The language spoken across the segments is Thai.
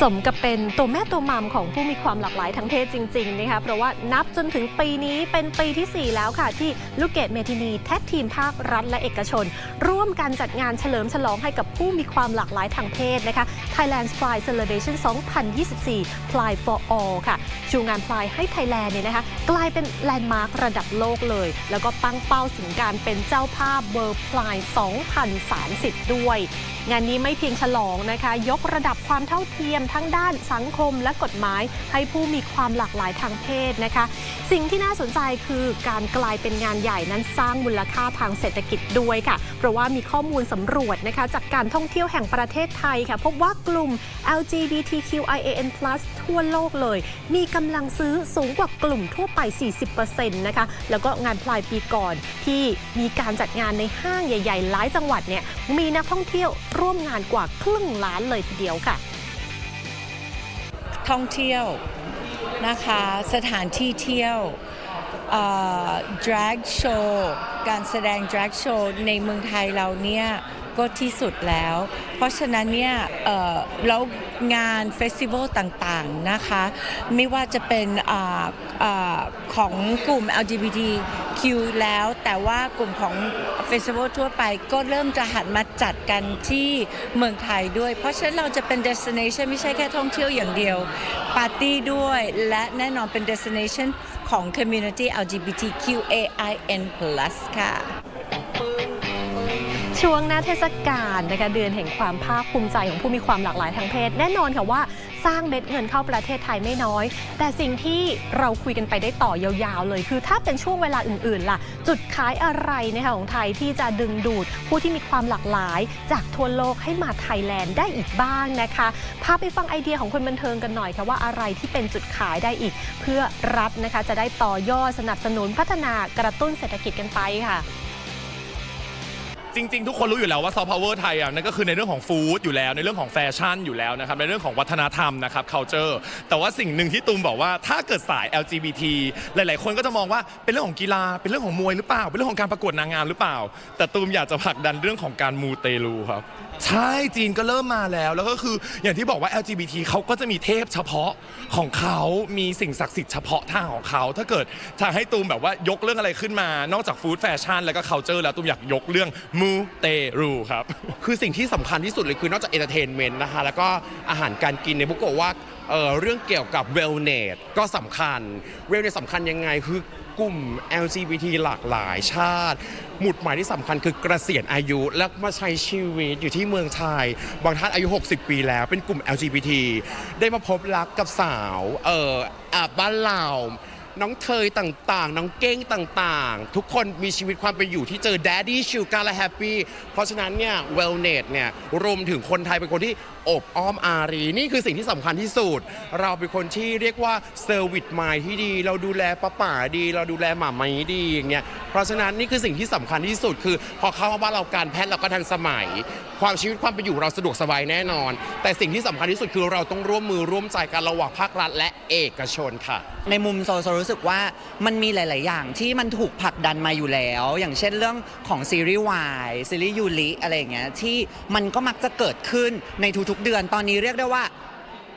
สมกับเป็นตัวแม่ตัวมัมของผู้มีความหลากหลายทางเพศจริง ๆ นะคะ เพราะว่านับจนถึงปีนี้เป็นปีที่ 4 แล้วค่ะ ที่ลูกเกดเมทินีแท็กทีมภาครัฐและเอกชน ร่วมกันจัดงานเฉลิมฉลองให้กับผู้มีความหลากหลายทางเพศนะคะ Thailand Pride Celebration 2024 Pride for All ค่ะ ชูงานพลายให้ไทยแลนด์เนี่ยนะคะ กลายเป็นแลนด์มาร์คระดับโลกเลย แล้วก็ตั้งเป้าถึงการเป็นเจ้าภาพ World Pride 2030 ด้วย งานนี้ไม่เพียงฉลองนะคะ ยกระดับความเท่าเทียมทั้งด้านสังคมและกฎหมาย ให้ผู้มีความหลากหลายทางเพศนะคะ สิ่งที่น่าสนใจคือการกลายเป็นงานใหญ่นั้นสร้างมูลค่าทางเศรษฐกิจด้วยค่ะ เพราะว่ามีข้อมูลสำรวจนะคะ จากการท่องเที่ยวแห่งประเทศไทยค่ะ พบว่ากลุ่ม LGBTQIAN+ ทั่วโลกเลย มีกำลังซื้อสูงกว่ากลุ่มทั่วไป 40%นะคะ แล้วก็งานพลายปีก่อนที่มีการจัดงานในห้างใหญ่ ๆ หลายจังหวัดเนี่ยมีนักท่องเที่ยวร่วมงานกว่าครึ่งล้านเลยทีเดียวค่ะ ท่องเที่ยวนะคะสถานที่เที่ยว drag show การแสดง drag show ในเมืองไทยเราเนี่ย ก็ที่สุดแล้ว เพราะฉะนั้นเนี่ยแล้วงานเฟสติวัลต่างๆนะคะ ไม่ว่าจะเป็นออของกลุ่ม LGBTQ แล้ว แต่ว่ากลุ่มของเฟสติวัลทั่วไปก็เริ่มจะหันมาจัดกันที่เมืองไทยด้วย เพราะฉะนั้นเราจะเป็น destination ไม่ใช่แค่ท่องเที่ยวอย่างเดียว ปาร์ตี้ด้วย และแน่นอนเป็น destination ของ community LGBTQAIN+ ค่ะ ช่วงหน้าเทศกาลนะคะเดือนแห่งความภาคภูมิใจของผู้มีความหลากหลายทางเพศ แน่นอนค่ะว่าสร้างเม็ดเงินเข้าประเทศไทยไม่น้อย แต่สิ่งที่เราคุยกันไปได้ต่อยาวๆเลย คือถ้าเป็นช่วงเวลาอื่นๆล่ะ จุดขายอะไรนะคะของไทยที่จะดึงดูดผู้ที่มีความหลากหลาย จากทั่วโลกให้มาไทยแลนด์ได้อีกบ้างนะคะพาไปฟังไอเดียของคนบันเทิงกันหน่อยค่ะว่าอะไรที่เป็นจุดขายได้อีก เพื่อรัฐนะคะจะได้ต่อยอดสนับสนุนพัฒนากระตุ้นเศรษฐกิจกันไปค่ะ จริง ๆ ทุกคนรู้อยู่แล้วว่าซอฟต์พาวเวอร์ไทยอะนั่นก็คือในเรื่องของฟู้ดอยู่แล้วในเรื่องของแฟชั่นอยู่แล้วนะครับในเรื่องของวัฒนธรรมนะครับ culture แต่ว่าสิ่งหนึ่งที่ตูมบอกว่าถ้าเกิดสาย LGBT หลาย ๆ คนก็จะมองว่าเป็นเรื่องของกีฬาเป็นเรื่องของมวยหรือเปล่า เป็นเรื่องของการประกวดนางงามหรือเปล่า แต่ตูมอยากจะผลักดันเรื่องของการมูเตลูครับใช่จีนก็เริ่มมาแล้ว แล้วก็คืออย่างที่บอกว่า LGBT เขาก็จะมีเทพเฉพาะของเขามีสิ่งศักดิ์สิทธิ์เฉพาะทางของเขา ถ้าเกิดทาให้ตูมแบบว่ายกเรื่องอะไรขึ้นมา นอกจากฟู้ดแฟชั่นแล้วก็ culture แล้วตูมอยากยกเรื่องมูเตรูครับ คือสิ่งที่สำคัญที่สุดเลยคือนอกจากเอนเตอร์เทนเมนต์นะคะ แล้วก็อาหารการกินในยบุกโกะว่าเอ่อเรื่องเกี่ยวกับเวลเนสก็สำคัญเวลเนสสำคัญยังไงคือกลุ่ม LGBT หลากหลายชาติ หมุดหมายที่สำคัญคือเกษียณอายุ แล้วมาใช้ชีวิตอยู่ที่เมืองไทย บางท่านอายุ 60 ปีแล้วเป็นกลุ่ม LGBT ได้มาพบรักกับสาว เอ่ออาบ้านเรา น้องเทยต่างๆ น้องเก้งต่างๆ ทุกคนมีชีวิตความเป็นอยู่ที่เจอ Daddy s h u g a r และ Happy เพราะฉะนั้นเนี่ย Wellness เนี่ยรวมถึงคนไทยเป็นคนที่อบอ้อมอารี นี่คือสิ่งที่สำคัญที่สุด เราเป็นคนที่เรียกว่าเซอร์วิสมายที่ดี เราดูแลป้าป่าดี เราดูแลหมามีดีอย่างเงี้ย เพราะฉะนั้นนี่คือสิ่งที่สำคัญที่สุดคือ พอเข้ามาบ้านเราการแพทย์เราก็ทันสมัย ความชีวิตความเป็นอยู่เราสะดวกสบายแน่นอน แต่สิ่งที่สำคัญที่สุดคือเราต้องร่วมมือร่วมใจกันระหว่างภาครัฐและเอกชนค่ะ ในมุมโซโซรู้สึกว่ามันมีหลาย ๆ อย่างที่มันถูกผลักดันมาอยู่แล้ว อย่างเช่นเรื่องของซีรีส์วายซีรีส์ยูริอะไรอย่างเงี้ยที่มันก็มักจะเกิดขึ้นในทุก ๆ เดือนตอนนี้เรียกได้ว่า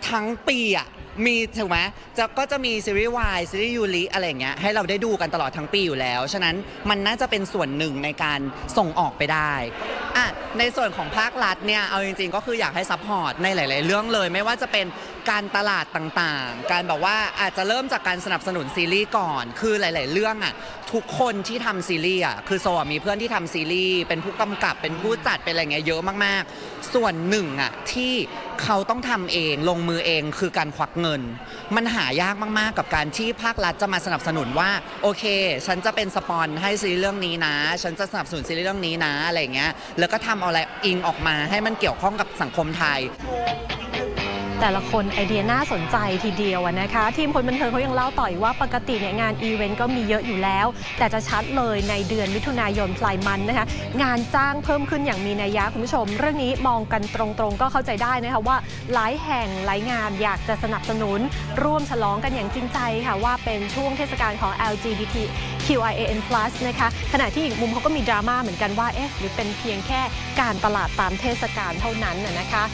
ทั้งปีอะมีถูกไหมจะก็จะมีซีรีส์วายซีรีส์ยูริอะไรอย่างเงี้ยให้เราได้ดูกันตลอดทั้งปีอยู่แล้ว ฉะนั้นมันน่าจะเป็นส่วนหนึ่งในการส่งออกไปได้อะในส่วนของภาครัฐเนี่ยเอาจริงๆ ก็คืออยากให้ซัพพอร์ตในหลาย ๆ เรื่องเลย ไม่ว่าจะเป็นการตลาดต่างๆ การแบบว่าอาจจะเริ่มจากการสนับสนุนซีรีส์ก่อน คือหลาย ๆ เรื่องอะทุกคนที่ทำซีรีส์อะคือโซมีเพื่อนที่ทำซีรีส์เป็นผู้กำกับเป็นผู้จัดเป็นอะไรเงี้ยเยอะมาก ๆ ส่วนหนึ่งอะที่เขาต้องทำเองลงมือเองคือการควักเงิน มันหายากมาก ๆ กับการที่ภาครัฐจะมาสนับสนุนว่าโอเค ฉันจะเป็นสปอนให้ซีรีส์เรื่องนี้นะ ฉันจะสนับสนุนซีรีส์เรื่องนี้นะอะไรเงี้ยแล้วก็ทำเอาอะไรอิงออกมาให้มันเกี่ยวข้องกับสังคมไทย แต่ละคนไอเดียน่าสนใจทีเดียวนะคะ ทีมคนบันเทิงเขายังเล่าต่ออีกว่าปกติเนี่ยงานอีเวนต์ก็มีเยอะอยู่แล้ว แต่จะชัดเลยในเดือนมิถุนายนพลายมันนะคะ งานจ้างเพิ่มขึ้นอย่างมีนัยยะคุณผู้ชม เรื่องนี้มองกันตรงๆ ก็เข้าใจได้นะคะว่าหลายแห่งหลายงานอยากจะสนับสนุน ร่วมฉลองกันอย่างจริงใจค่ะว่าเป็นช่วงเทศกาลของ LGBT QIAN+ นะคะขณะที่อีกมุมเขาก็มีดราม่าเหมือนกันว่าเอ๊ะหรือเป็นเพียงแค่การตลาดตามเทศกาลเท่านั้นนะคะ